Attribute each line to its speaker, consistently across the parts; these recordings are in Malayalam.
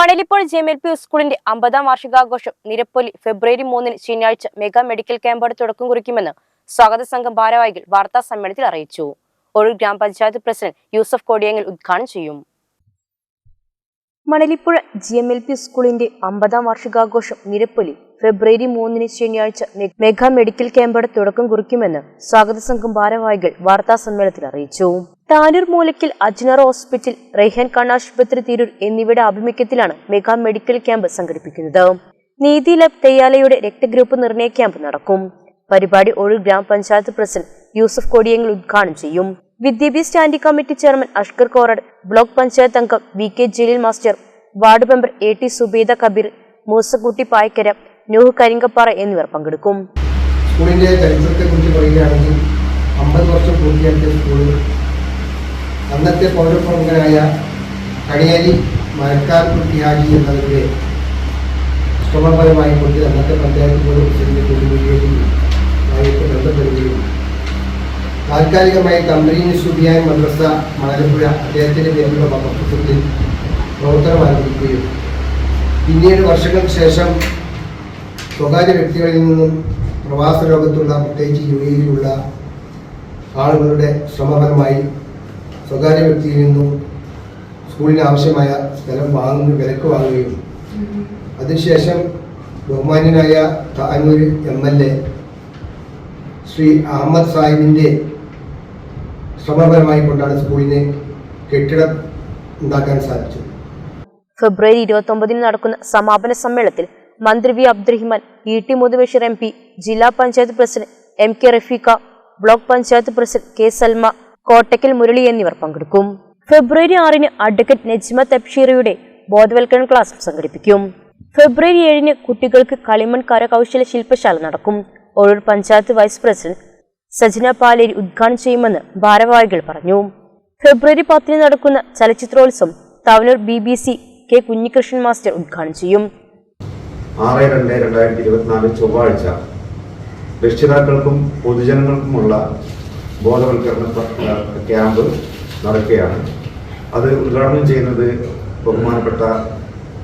Speaker 1: മണലിപ്പോൾ ജെ എം എൽ പി സ്കൂളിന്റെ അമ്പതാം വാർഷികാഘോഷം നിരപ്പൊലി ഫെബ്രുവരി മൂന്നിന് ശനിയാഴ്ച മെഗാ മെഡിക്കൽ ക്യാമ്പോട് തുടക്കം കുറിക്കുമെന്ന് സ്വാഗത സംഘം ഭാരവാഹികൾ വാർത്താ സമ്മേളനത്തിൽ അറിയിച്ചു. ഒഴൂർ ഗ്രാമപഞ്ചായത്ത് പ്രസിഡന്റ് യൂസഫ് കോടിയങ്ങൽ ഉദ്ഘാടനം ചെയ്യും. Manalippuzha G M L P സ്കൂളിന്റെ അമ്പതാം വാർഷികാഘോഷം നിരപ്പൊലി ഫെബ്രുവരി മൂന്നിന് ശനിയാഴ്ച മെഗാ മെഡിക്കൽ ക്യാമ്പോടെ തുടക്കം കുറിക്കുമെന്ന് സ്വാഗത സംഘം ഭാരവാഹികൾ വാർത്താ സമ്മേളനത്തിൽ അറിയിച്ചു. താനൂർ മൂലക്കിൽ അജ്നർ ഹോസ്പിറ്റൽ റെയ്ഹാൻ കണ്ണാശുപത്രി തിരൂർ എന്നിവയുടെ ആഭിമുഖ്യത്തിലാണ് മെഗാ മെഡിക്കൽ ക്യാമ്പ് സംഘടിപ്പിക്കുന്നത്. നീതി ലബ് തെയ്യാലയുടെ രക്തഗ്രൂപ്പ് നിർണയ ക്യാമ്പ് നടക്കും. പരിപാടി ഒഴു ഗ്രാമപഞ്ചായത്ത് പ്രസിഡന്റ് യൂസഫ് കോടിയങ്ങൾ ഉദ്ഘാടനം ചെയ്യും. വിദ്യാഭ്യാസ സ്റ്റാൻഡിംഗ് കമ്മിറ്റി ചെയർമാൻ അഷ്കർ കോറഡ് ബ്ലോക്ക് പഞ്ചായത്ത് അംഗം V K Jaleel master ward member A T Subeda Kabeer Moosakutty Paykkara Nooh Karinkappara എന്നിവർ പങ്കെടുക്കും.
Speaker 2: സ്കൂളിന്റെ ചരിത്രത്തെ കുറിച്ച് പറയുകയാണെങ്കിൽ അമ്പത് വർഷം പൂർത്തിയാക്കിയ സ്കൂളിൽ അന്നത്തെ പൗരപ്രമുഖനായ കണിയാലി മരക്കാർ കുട്ടിയാജി എന്നതിന്റെ ശ്രമപരമായി കൊണ്ട് അന്നത്തെ പഞ്ചായത്ത് ബോർഡ് പ്രസിഡന്റ് ബന്ധപ്പെടുകയും താൽക്കാലികമായി തമ്പ്രീൻ സുബിയാൻ മദ്രസ മണലപ്പുഴ അദ്ദേഹത്തിന്റെ പേരിലുള്ള വകുപ്പത്തിൽ പ്രവർത്തനം ആരംഭിക്കുകയും. പിന്നീട് വർഷങ്ങൾക്ക് ശേഷം സ്വകാര്യ വ്യക്തികളിൽ നിന്നും പ്രവാസ ലോകത്തുള്ള പ്രത്യേകിച്ച് യു എയിലുള്ള ആളുകളുടെ ശ്രമഫലമായി സ്വകാര്യ വ്യക്തിയിൽ നിന്നും സ്കൂളിന് ആവശ്യമായ സ്ഥലം വാങ്ങുന്ന വിലക്ക് വാങ്ങുകയും. അതിനുശേഷം ബഹുമാന്യനായ Tanur M L A Shri Ahammed സാഹിബിന്റെ ശ്രമപരമായി കൊണ്ടാണ് സ്കൂളിന് കെട്ടിടം ഉണ്ടാക്കാൻ സാധിച്ചത്.
Speaker 1: ഫെബ്രുവരി ഇരുപത്തി ഒമ്പതിന് നടക്കുന്ന സമാപന സമ്മേളനത്തിൽ മന്ത്രി V Abdurahiman E T മുതുബഷീർ M P ജില്ലാ panchayat president M K Rafeeqa block panchayat president K Salma Kottakkal Murali എന്നിവർ പങ്കെടുക്കും. ഫെബ്രുവരി ആറിന് അഡ്വക്കേറ്റ് നജ്മ തബ്ഷീറയുടെ ബോധവൽക്കരണ ക്ലാസ് സംഘടിപ്പിക്കും. ഫെബ്രുവരി ഏഴിന് കുട്ടികൾക്ക് കളിമൺ കരകൗശല ശില്പശാല നടക്കും. ഒഴൂർ പഞ്ചായത്ത് വൈസ് പ്രസിഡന്റ് സജന പാലേരി ഉദ്ഘാടനം ചെയ്യുമെന്ന് ഭാരവാഹികൾ പറഞ്ഞു. ഫെബ്രുവരി പത്തിന് നടക്കുന്ന ചലച്ചിത്രോത്സവം Thavanur B B C K Kunhikrishnan master ഉദ്ഘാടനം ചെയ്യും.
Speaker 3: ആറ് രണ്ട് രണ്ടായിരത്തി ഇരുപത്തിനാല് ചൊവ്വാഴ്ച രക്ഷിതാക്കൾക്കും പൊതുജനങ്ങൾക്കുമുള്ള ബോധവൽക്കരണ ക്യാമ്പ് നടക്കുകയാണ്. അത് ഉദ്ഘാടനം ചെയ്യുന്നത് ബഹുമാനപ്പെട്ട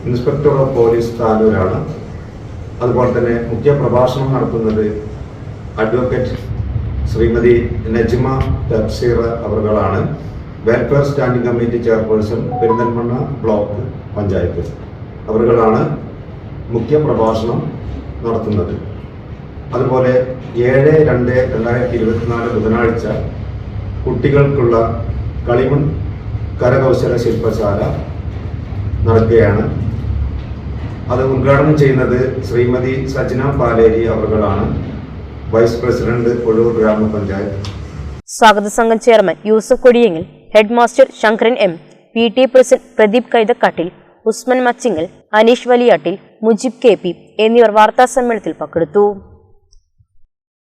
Speaker 3: ഇൻസ്പെക്ടർ ഓഫ് പോലീസ് താലൂരാണ്. അതുപോലെ തന്നെ മുഖ്യ പ്രഭാഷണം നടത്തുന്നത് advocate Shrimati Najma Tafseer അവറുകളാണ് welfare standing committee chairperson Perinthalmanna block panchayat അവറുകളാണ് മുഖ്യ പ്രഭാഷണം നടത്തുന്നത്. അതുപോലെ ഏഴ് രണ്ട് രണ്ടായിരത്തി ഇരുപത്തിനാല് ബുധനാഴ്ച കുട്ടികൾക്കുള്ള കളിമൺ കരകൗശല ശില്പശാല നടക്കുകയാണ്. അത് ഉദ്ഘാടനം ചെയ്യുന്നത് ശ്രീമതി സജന പാലേരി അവർകളാണ് വൈസ് പ്രസിഡന്റ് കൊഴൂർ ഗ്രാമപഞ്ചായത്ത്.
Speaker 1: സ്വാഗത സംഘം chairman Yusuf Kodiyengil head master Shankaran M P T president Pradeep Kaithakkattil Usman Machingal Aneesh Valiyattil Mujeeb K P എന്നിവർ വാർത്താ സമ്മേളനത്തിൽ പങ്കെടുത്തു.